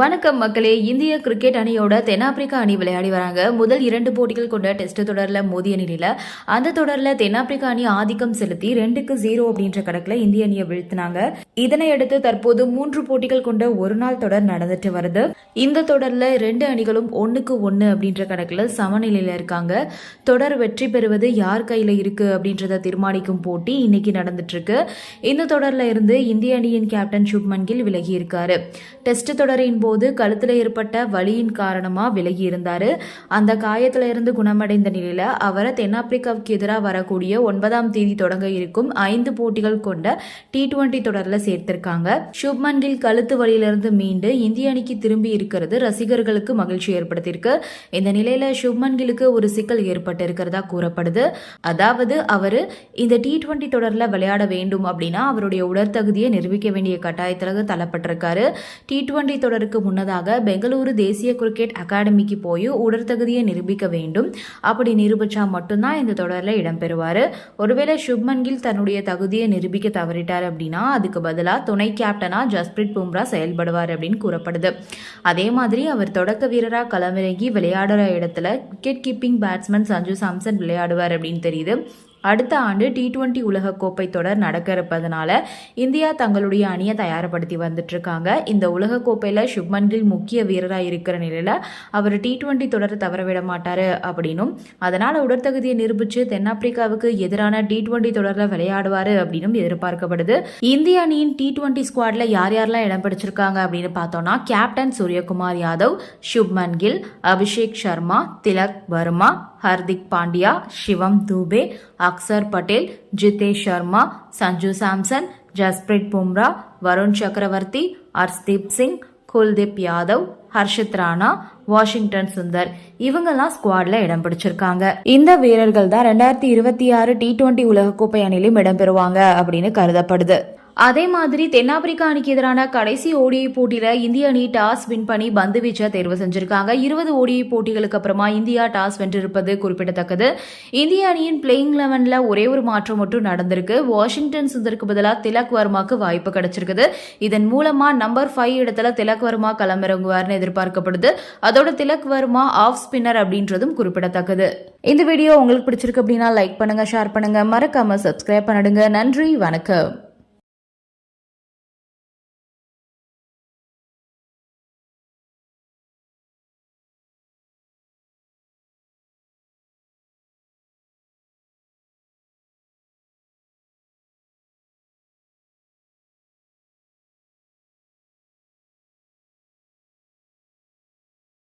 வணக்கம் மக்களே. இந்திய கிரிக்கெட் அணியோட தென்னாப்பிரிக்கா அணி விளையாடி வராங்க. முதல் இரண்டு போட்டிகள் கொண்ட டெஸ்ட் தொடரில் மோதிய நிலையில் அந்த தொடரில் தென்னாப்பிரிக்கா அணி ஆதிக்கம் செலுத்தி ரெண்டுக்கு ஜீரோ அப்படின்ற கணக்கில் இந்திய அணியை வீழ்த்தினாங்க. இதனையடுத்து தற்போது மூன்று போட்டிகள் கொண்ட ஒரு நாள் தொடர் நடந்துட்டு வருது. இந்த தொடரில் ரெண்டு அணிகளும் ஒன்றுக்கு ஒன்று அப்படின்ற கணக்கில் சமநிலையில் இருக்காங்க. தொடர் வெற்றி பெறுவது யார் கையில் இருக்கு அப்படின்றத தீர்மானிக்கும் போட்டி இன்னைக்கு நடந்துட்டு இருக்கு இந்த தொடரில் இருந்து இந்திய அணியின் கேப்டன் சுப்மன் கில் விலகி இருக்காரு. டெஸ்ட் தொடரின் போது கழுத்துல ஏற்பட்ட வலியின் காரணமா விலகி இருந்தாரு அந்த காயத்துல இருந்து குணமடைந்த நிலையில அவரை தென்னாப்பிரிக்காவுக்கு எதிராக வரக்கூடிய ஒன்பதாம் தேதி தொடங்க இருக்கும் ஐந்து போட்டிகள் கொண்ட டி டுவெண்டி தொடர்ல சேர்த்திருக்காங்க. சுப்மன் கில் கழுத்து வலியிலிருந்து மீண்டு இந்திய அணிக்கு திரும்பி இருக்கிறது ரசிகர்களுக்கு மகிழ்ச்சி ஏற்படுத்தியிருக்கு. இந்த நிலையில சுப்மன் கிலுக்கு ஒரு சிக்கல் ஏற்பட்டு இருக்கிறதா கூறப்படுது. அதாவது அவர் இந்த டி டுவெண்டி தொடர்ல விளையாட வேண்டும் அப்படின்னா அவருடைய உடற்தகுதியை நிரூபிக்க வேண்டிய கட்டாயத்திற்கு தள்ளப்பட்டிருக்காரு. டி டுவெண்டி தொடருக்கு முன்னதாக பெங்களூரு தேசிய கிரிக்கெட் அகாடமிக்கு போய் உடற்தகுதியை நிரூபிக்க வேண்டும். அப்படி நிரூபிச்சா மட்டும்தான் இந்த தொடரில் இடம்பெறுவார். ஒருவேளை சுப்மன் கில் தன்னுடைய தகுதியை நிரூபிக்க தவறிட்டார் அப்படின்னா அதுக்கு பதிலாக துணை கேப்டனாக ஜஸ்பிரீத் பும்ரா செயல்படுவார் அப்படின்னு கூறப்படுது. அதே மாதிரி அவர் தொடக்க வீரராக களமிறங்கி விளையாடுற இடத்துல wicket keeping batsman Sanju Samson விளையாடுவார் அப்படின்னு தெரியுது. அடுத்த ஆண்டு டி டுவெண்ட்டி உலகக்கோப்பை தொடர் நடக்க இருப்பதனால இந்தியா தங்களுடைய அணியை தயார்படுத்தி வந்துட்டு இருக்காங்க இந்த உலகக்கோப்பையில் சுப்மன் கில் முக்கிய வீரராக இருக்கிற நிலையில் அவர் டி டுவெண்ட்டி தொடரை தவற விட அப்படின்னும். அதனால் உடற்தகுதியை நிரூபித்து தென்னாப்பிரிக்காவுக்கு எதிரான டி டுவெண்ட்டி தொடரில் விளையாடுவார் அப்படின்னும் எதிர்பார்க்கப்படுது. இந்திய அணியின் டி டுவெண்ட்டி ஸ்குவாடில் யார் யாரெல்லாம் இடம் பிடிச்சிருக்காங்க அப்படின்னு பார்த்தோம்னா கேப்டன் சூரியகுமார் யாதவ் சுப்மன் கில் அபிஷேக் சர்மா திலக் வர்மா ஹர்திக் பாண்டியா சிவம் தூபே அக்சர் பட்டேல் ஜிதேஷ் சர்மா சஞ்சு சாம்சன் ஜஸ்பிரீத் பும்ரா வருண் சக்கரவர்த்தி ஹர்ஷ்தீப் சிங் குல்தீப் யாதவ் ஹர்ஷித் ராணா வாஷிங்டன் சுந்தர். இவங்கெல்லாம் ஸ்குவாட்ல இடம் பிடிச்சிருக்காங்க. இந்த வீரர்கள் தான் ரெண்டாயிரத்தி இருபத்தி ஆறு டி டுவெண்ட்டி உலகக்கோப்பை அணியிலும் இடம்பெறுவாங்க அப்படின்னு கருதப்படுது. அதே மாதிரி தென்னாப்பிரிக்கா அணிக்கு எதிரான கடைசி ஓடிஐ போட்டியில இந்திய அணி டாஸ் வின் பண்ணி பந்து வீச்சை தேர்வு செஞ்சிருக்காங்க. இருபது ஓடிஐ போட்டிகளுக்கு அப்புறமா இந்தியா டாஸ் வென்றிருப்பது குறிப்பிடத்தக்கது. இந்திய அணியின் பிளேயிங் லெவன்ல ஒரே ஒரு மாற்றம் மட்டும் நடந்திருக்கு. வாஷிங்டன் சுந்தருக்கு பதிலாக திலக் வர்மாக்கு வாய்ப்பு கிடைச்சிருக்குது. இதன் மூலமா நம்பர் ஃபைவ் இடத்துல திலக் வர்மா களமிறங்குவார்னு எதிர்பார்க்கப்படுது. அதோட திலக் வர்மா ஆஃப் ஸ்பின்னர் அப்படின்றதும் குறிப்பிடத்தக்கது. இந்த வீடியோ உங்களுக்கு பிடிச்சிருக்கு அப்படின்னா லைக் பண்ணுங்க ஷேர் பண்ணுங்க. மறக்காம சப்ஸ்கிரைப் பண்ணிடுங்க. நன்றி வணக்கம்.